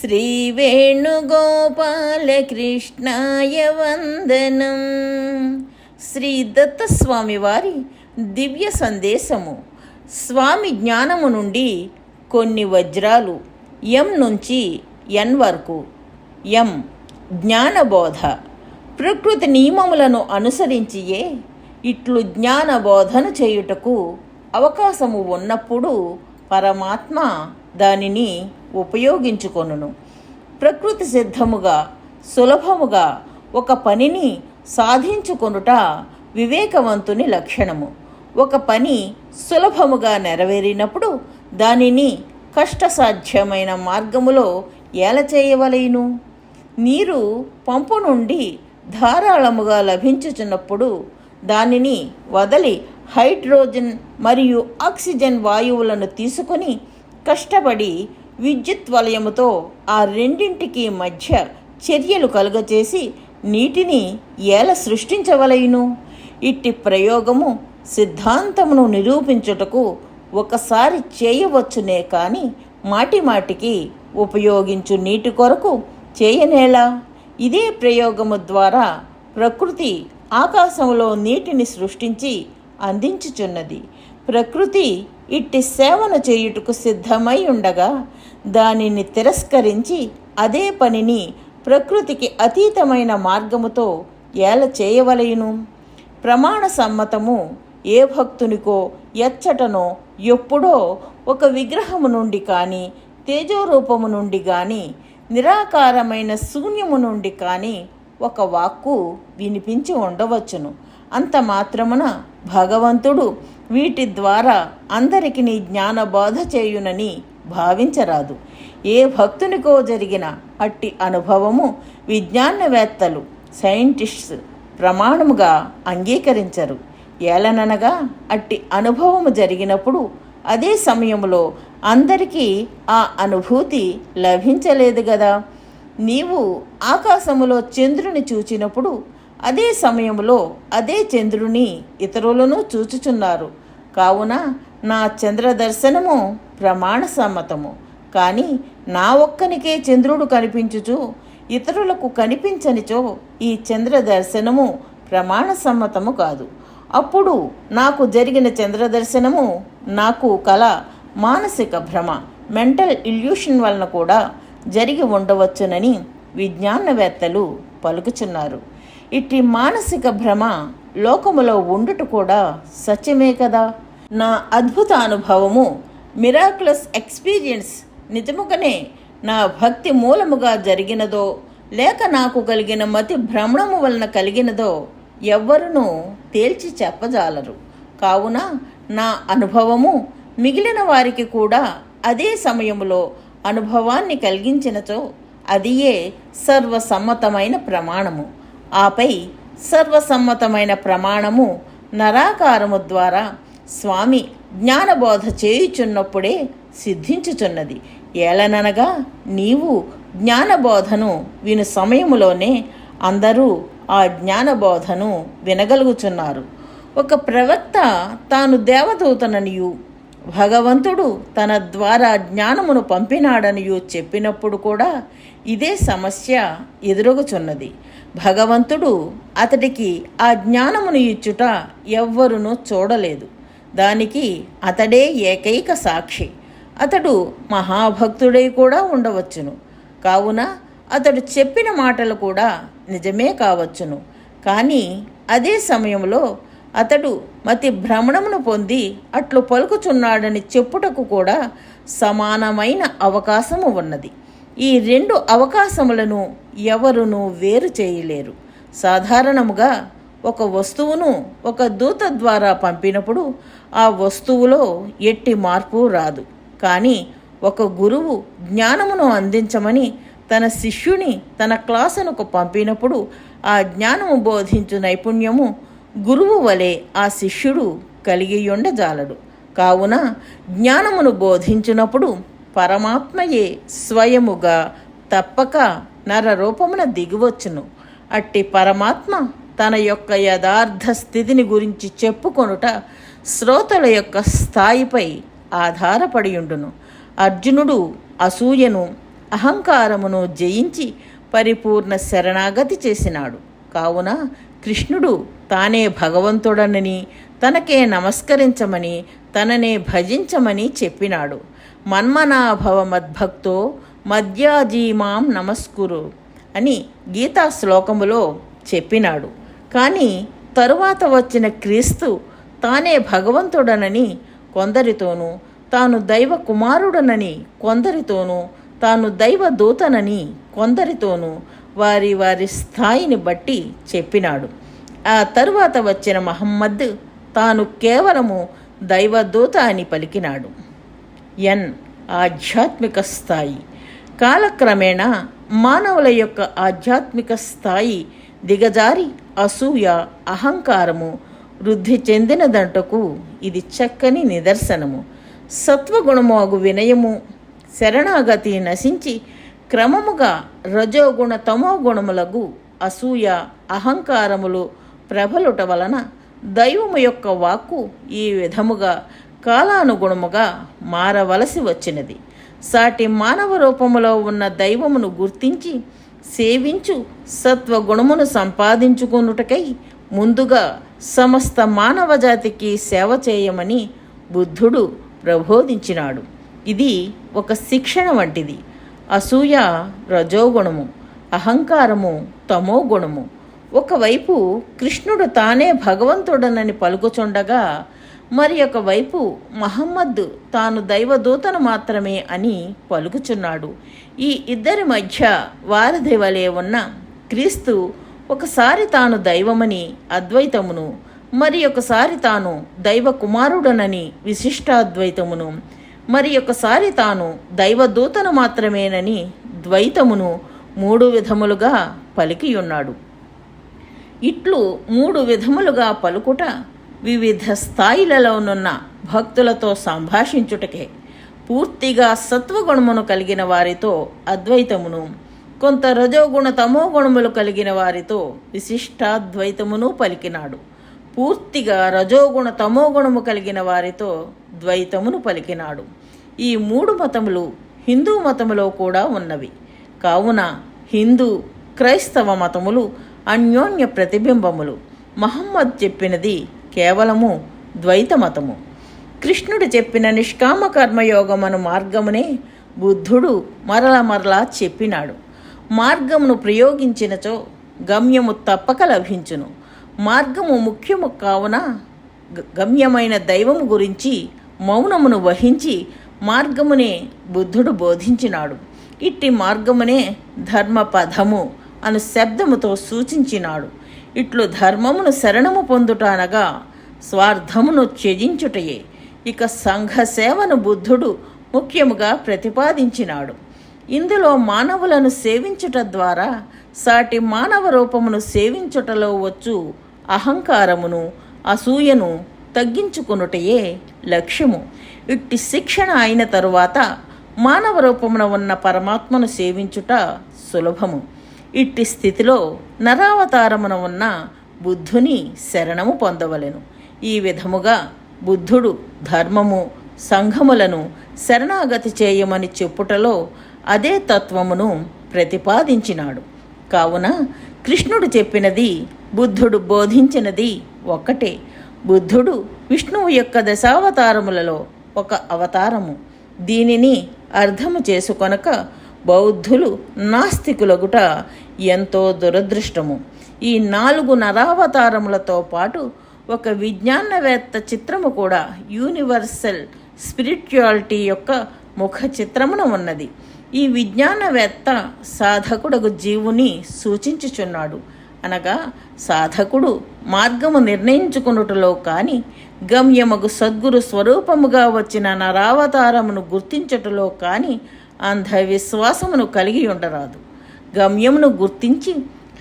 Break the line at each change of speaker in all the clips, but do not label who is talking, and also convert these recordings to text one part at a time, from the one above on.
శ్రీవేణుగోపాలకృష్ణాయ వందనం. శ్రీ దత్తస్వామి వారి దివ్య సందేశము. స్వామి జ్ఞానము నుండి కొన్ని వజ్రాలు ఎం నుంచి ఎన్ వరకు. ఎం జ్ఞానబోధ. ప్రకృతి నియమములను అనుసరించియే ఇట్లు జ్ఞానబోధను చేయుటకు అవకాశము ఉన్నప్పుడు పరమాత్మ దానిని ఉపయోగించుకొనును. ప్రకృతి సిద్ధముగా సులభముగా ఒక పనిని సాధించుకొనుట వివేకవంతుని లక్షణము. ఒక పని సులభముగా నెరవేరినప్పుడు దానిని కష్టసాధ్యమైన మార్గములో ఎలా చేయవలేను నీరు పంపు నుండి ధారాళముగా లభించుచున్నప్పుడు దానిని వదలి హైడ్రోజన్ మరియు ఆక్సిజన్ వాయువులను తీసుకొని కష్టపడి విద్యుత్ వలయముతో ఆ రెండింటికి మధ్య చర్యలు కలుగచేసి నీటిని ఎలా సృష్టించవలయును? ఇట్టి ప్రయోగము సిద్ధాంతమును నిరూపించుటకు ఒకసారి చేయవచ్చునే కానీ మాటిమాటికి ఉపయోగించు నీటి కొరకు చేయనేలా? ఇదే ప్రయోగము ద్వారా ప్రకృతి ఆకాశంలో నీటిని సృష్టించి అందించుచున్నది. ప్రకృతి ఇట్టి సేవను చేయుటకు సిద్ధమై ఉండగా దానిని తిరస్కరించి అదే పనిని ప్రకృతికి అతీతమైన మార్గముతో ఏల చేయవలయును. ప్రమాణ సమ్మతము ఏ భక్తునికో ఎచ్చటనో ఎప్పుడో ఒక విగ్రహము నుండి కానీ తేజోరూపము నుండి కానీ నిరాకారమైన శూన్యము నుండి కానీ ఒక వాక్కు వినిపించి ఉండవచ్చును. అంత మాత్రమున భగవంతుడు వీటి ద్వారా అందరికి నీ జ్ఞానబోధ చేయునని భావించరాదు. ఏ భక్తునికో జరిగిన అట్టి అనుభవము విజ్ఞానవేత్తలు సైంటిస్ట్స్ ప్రమాణముగా అంగీకరించరు. ఏలననగా అట్టి అనుభవము జరిగినప్పుడు అదే సమయంలో అందరికీ ఆ అనుభూతి లభించలేదు కదా నీవు ఆకాశములో చంద్రుని చూచినప్పుడు అదే సమయంలో అదే చంద్రుని ఇతరులను చూచుచున్నారు. కావున నా చంద్రదర్శనము ప్రమాణ సమ్మతము. కానీ నా ఒక్కనికే చంద్రుడు కనిపించుచు ఇతరులకు కనిపించనిచో ఈ చంద్ర దర్శనము ప్రమాణ సమ్మతము కాదు. అప్పుడు నాకు జరిగిన చంద్రదర్శనము నాకు కల మానసిక భ్రమ మెంటల్ ఇల్యూషన్ వలన కూడా జరిగి ఉండవచ్చునని విజ్ఞానవేత్తలు పలుకుచున్నారు. ఇట్టి మానసిక భ్రమ లోకములో ఉండుట కూడా సత్యమే కదా? నా అద్భుత అనుభవము మిరాక్లస్ ఎక్స్పీరియన్స్ నిజముగానే నా భక్తి మూలముగా జరిగినదో లేక నాకు కలిగిన మతి భ్రమణము వలన కలిగినదో ఎవ్వరునూ తేల్చి చెప్పజాలరు. కావున నా అనుభవము మిగిలిన వారికి కూడా అదే సమయములో అనుభవాన్ని కలిగించినచో అదియే సర్వసమ్మతమైన ప్రమాణము. ఆపై సర్వసమ్మతమైన ప్రమాణము నరాకారము ద్వారా స్వామి జ్ఞానబోధ చేయుచున్నప్పుడే సిద్ధించుచున్నది. ఏలననగా నీవు జ్ఞానబోధను విను సమయములోనే అందరూ ఆ జ్ఞానబోధను వినగలుగుచున్నారు. ఒక ప్రవక్త తాను దేవదూతననియు భగవంతుడు తన ద్వారా జ్ఞానమును పంపినాడనియు చెప్పినప్పుడు కూడా ఇదే సమస్య ఎదురుగుచున్నది. భగవంతుడు అతడికి ఆ జ్ఞానమును ఇచ్చుట ఎవ్వరునూ చూడలేదు. దానికి అతడే ఏకైక సాక్షి. అతడు మహాభక్తుడై కూడా ఉండవచ్చును. కావున అతడు చెప్పిన మాటలు కూడా నిజమే కావచ్చును. కానీ అదే సమయంలో అతడు మతి భ్రమణమును పొంది అట్లు పలుకుచున్నాడని చెప్పుటకు కూడా సమానమైన అవకాశము ఉన్నది. ఈ రెండు అవకాశములను ఎవరునూ వేరు చేయలేరు. సాధారణముగా ఒక వస్తువును ఒక దూత ద్వారా పంపినప్పుడు ఆ వస్తువులో ఎట్టి మార్పు రాదు. కానీ ఒక గురువు జ్ఞానమును అందించమని తన శిష్యుని తన క్లాసునకు పంపినప్పుడు ఆ జ్ఞానము బోధించు నైపుణ్యము గురువు వలె ఆ శిష్యుడు కలిగి ఉండజాలడు కావున జ్ఞానమును బోధించినప్పుడు పరమాత్మయే స్వయముగా తప్పక నరరూపమున దిగివచ్చును. అట్టి పరమాత్మ తన యొక్క యథార్థ స్థితిని గురించి చెప్పుకొనుట శ్రోతల యొక్క స్థాయిపై ఆధారపడి ఉండును. అర్జునుడు అసూయను అహంకారమును జయించి పరిపూర్ణ శరణాగతి చేసినాడు. కావున కృష్ణుడు తానే భగవంతుడనని తనకే నమస్కరించమని తననే భజించమని చెప్పినాడు. మన్మనాభవ మద్భక్తో మధ్యాజీమాం నమస్కురు అని గీతా శ్లోకములో చెప్పినాడు. కానీ తరువాత వచ్చిన క్రీస్తు తానే భగవంతుడనని కొందరితోనూ తాను దైవ కుమారుడనని కొందరితోనూ తాను దైవ దూతనని కొందరితోనూ వారి వారి స్థాయిని బట్టి చెప్పినాడు. ఆ తరువాత వచ్చిన మహమ్మద్ తాను కేవలము దైవదూత అని పలికినాడు. ఎన్ ఆధ్యాత్మిక స్థాయి. కాలక్రమేణా మానవుల యొక్క ఆధ్యాత్మిక స్థాయి దిగజారి అసూయ అహంకారము వృద్ధి చెందినదంటకు ఇది చక్కని నిదర్శనము. సత్వగుణము అగు వినయము శరణాగతి నశించి క్రమముగా రజోగుణ తమోగుణములకు అసూయ అహంకారములు ప్రబలుట వలన దైవము యొక్క వాక్కు ఈ విధముగా కాలానుగుణముగా మారవలసి వచ్చినది. సాటి మానవ రూపములో ఉన్న దైవమును గుర్తించి సేవించు సత్వగుణమును సంపాదించుకొనుటకై ముందుగా సమస్త మానవ జాతికి సేవ చేయమని బుద్ధుడు ప్రబోధించినాడు. ఇది ఒక శిక్షణ వంటిది. అసూయ రజోగుణము అహంకారము తమో గుణము ఒకవైపు కృష్ణుడు తానే భగవంతుడనని పలుకుచుండగా మరి ఒకవైపు మహమ్మద్ తాను దైవదూతను మాత్రమే అని పలుకుచున్నాడు. ఈ ఇద్దరి మధ్య వారధి వలె ఉన్న క్రీస్తు ఒకసారి తాను దైవమని అద్వైతమును మరి ఒకసారి తాను దైవ కుమారుడనని విశిష్టాద్వైతమును మరి ఒకసారి తాను దైవదూతను మాత్రమేనని ద్వైతమును మూడు విధములుగా పలికియున్నాడు. ఇట్లు మూడు విధములుగా పలుకుట వివిధ స్థాయిలలోనున్న భక్తులతో సంభాషించుటకే పూర్తిగా సత్వగుణమును కలిగిన వారితో అద్వైతమును కొంత రజోగుణ తమోగుణములు కలిగిన వారితో విశిష్టాద్వైతమును పలికినాడు. పూర్తిగా రజోగుణ తమోగుణము కలిగిన వారితో ద్వైతమును పలికినాడు. ఈ మూడు మతములు హిందూ మతములో కూడా ఉన్నవి. కావున హిందూ క్రైస్తవ మతములు అన్యోన్య ప్రతిబింబములు. మహమ్మద్ చెప్పినది కేవలము ద్వైత మతము కృష్ణుడు చెప్పిన నిష్కామ కర్మయోగమను మార్గమునే బుద్ధుడు మరల మరలా చెప్పినాడు. మార్గమును ప్రయోగించినచో గమ్యము తప్పక లభించును. మార్గము ముఖ్యము కావున గమ్యమైన దైవము గురించి మౌనమును వహించి మార్గమునే బుద్ధుడు బోధించినాడు. ఇట్టి మార్గమునే ధర్మపథము అను శబ్దముతో సూచించినాడు. ఇట్లు ధర్మమును శరణము పొందుట అనగా స్వార్థమును త్యజించుటయే. ఇక సంఘ సేవను బుద్ధుడు ముఖ్యముగా ప్రతిపాదించినాడు. ఇందులో మానవులను సేవించుట ద్వారా సాటి మానవ రూపమును సేవించుటలో వచ్చు అహంకారమును అసూయను తగ్గించుకొనుటయే లక్ష్యము. ఇట్టి శిక్షణ అయిన తరువాత మానవ రూపమున ఉన్న పరమాత్మను సేవించుట సులభము. ఇట్టి స్థితిలో నరావతారమున ఉన్న బుద్ధుని శరణము పొందవలెను. ఈ విధముగా బుద్ధుడు ధర్మము సంఘములను శరణాగతి చేయమని చెప్పుటలో అదే తత్వమును ప్రతిపాదించినాడు. కావున కృష్ణుడు చెప్పినది బుద్ధుడు బోధించినది ఒక్కటే. బుద్ధుడు విష్ణువు యొక్క దశావతారములలో ఒక అవతారము. దీనిని అర్థము చేసుకొనక బౌద్ధులు నాస్తికులగుట ఎంతో దురదృష్టము. ఈ నాలుగు నరావతారములతో పాటు ఒక విజ్ఞానవేత్త చిత్రము కూడా యూనివర్సల్ స్పిరిచువాలిటీ యొక్క ముఖ చిత్రమున ఉన్నది. ఈ విజ్ఞానవేత్త సాధకుడగు జీవుని సూచించుచున్నాడు. అనగా సాధకుడు మార్గము నిర్ణయించుకున్నటలో కానీ గమ్యముకు సద్గురు స్వరూపముగా వచ్చిన నరావతారమును గుర్తించటలో కానీ అంధవిశ్వాసమును కలిగి ఉండరాదు. గమ్యమును గుర్తించి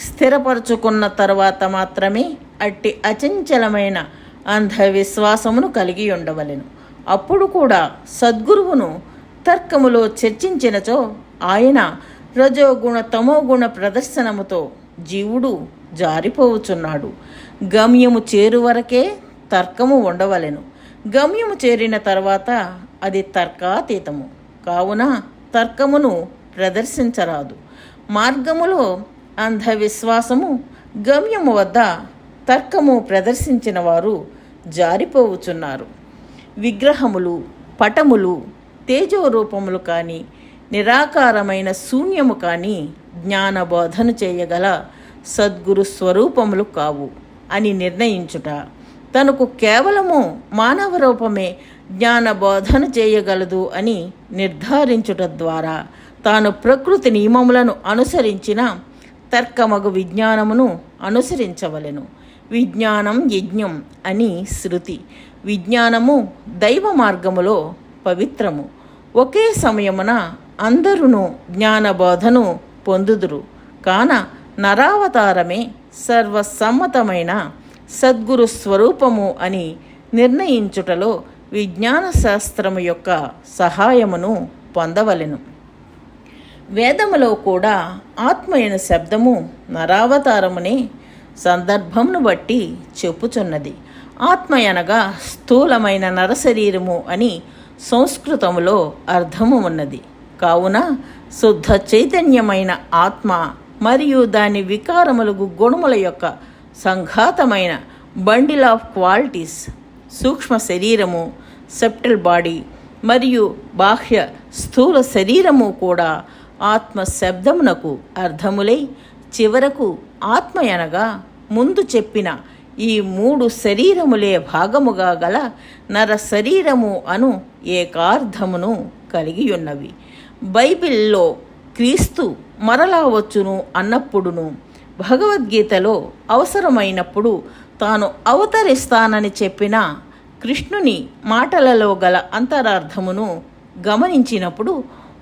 స్థిరపరచుకున్న తర్వాత మాత్రమే అట్టి అచంచలమైన అంధవిశ్వాసమును కలిగి ఉండవలెను. అప్పుడు కూడా సద్గురువును తర్కములో చర్చించినచో ఆయన రజోగుణ తమోగుణ ప్రదర్శనముతో జీవుడు జారిపోవుచున్నాడు. గమ్యము చేరు వరకే తర్కము ఉండవలెను. గమ్యము చేరిన తర్వాత అది తర్కాతీతము. కావున తర్కమును ప్రదర్శించరాదు. మార్గములో అంధవిశ్వాసము గమ్యము వద్ద తర్కము ప్రదర్శించిన వారు జారిపోవుచున్నారు. విగ్రహములు పటములు తేజోరూపములు కానీ నిరాకారమైన శూన్యము కానీ జ్ఞానబోధన చేయగల సద్గురు స్వరూపములు కావు అని నిర్ణయించుట. తనకు కేవలము మానవ రూపమే జ్ఞానబోధన చేయగలదు అని నిర్ధారించుట ద్వారా తాను ప్రకృతి నియమములను అనుసరించిన తర్కమగు విజ్ఞానమును అనుసరించవలెను. విజ్ఞానం యజ్ఞం అని శృతి. విజ్ఞానము దైవ మార్గములో పవిత్రము. ఒకే సమయమున అందరును జ్ఞానబోధను పొందుదురు. కాన నరావతారమే సర్వసమ్మతమైన సద్గురు స్వరూపము అని నిర్ణయించుటలో విజ్ఞాన శాస్త్రము యొక్క సహాయమును పొందవలెను. వేదములో కూడా ఆత్మైన శబ్దము నరావతారమునే సందర్భమును బట్టి చెప్పుచున్నది. ఆత్మ అనగా స్థూలమైన నరశరీరము అని సంస్కృతములో అర్థము ఉన్నది. కావున శుద్ధ చైతన్యమైన ఆత్మ మరియు దాని వికారములకు గుణముల యొక్క సంఘాతమైన బండిల్ ఆఫ్ క్వాలిటీస్ సూక్ష్మ శరీరము సెప్టల్ బాడీ మరియు బాహ్య స్థూల శరీరము కూడా ఆత్మ శబ్దమునకు అర్థములై చివరకు ఆత్మ అనగా ముందు చెప్పిన ఈ మూడు శరీరములే భాగముగా గల నర శరీరము అను ఏకార్థమును కలిగి ఉన్నవి బైబిల్లో క్రీస్తు మరలా వచ్చును అన్నప్పుడును భగవద్గీతలో అవసరమైనప్పుడు తాను అవతరిస్తానని చెప్పిన కృష్ణుని మాటలలో గల అంతరార్థమును గమనించినప్పుడు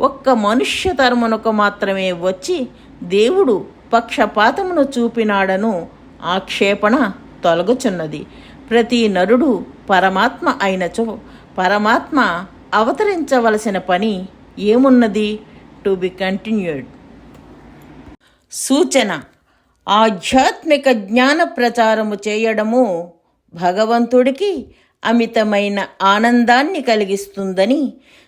ఒక్క మనుష్య తరమునకు మాత్రమే వచ్చి దేవుడు పక్షపాతమును చూపినాడను ఆక్షేపణ తొలగుచున్నది. ప్రతి నరుడు పరమాత్మ అయినచో పరమాత్మ అవతరించవలసిన పని ఏమున్నది? To be continued. సూచన ఆధ్యాత్మిక జ్ఞాన ప్రచారము చేయడము భగవంతుడికి అమితమైన ఆనందాన్ని కలిగిస్తుందని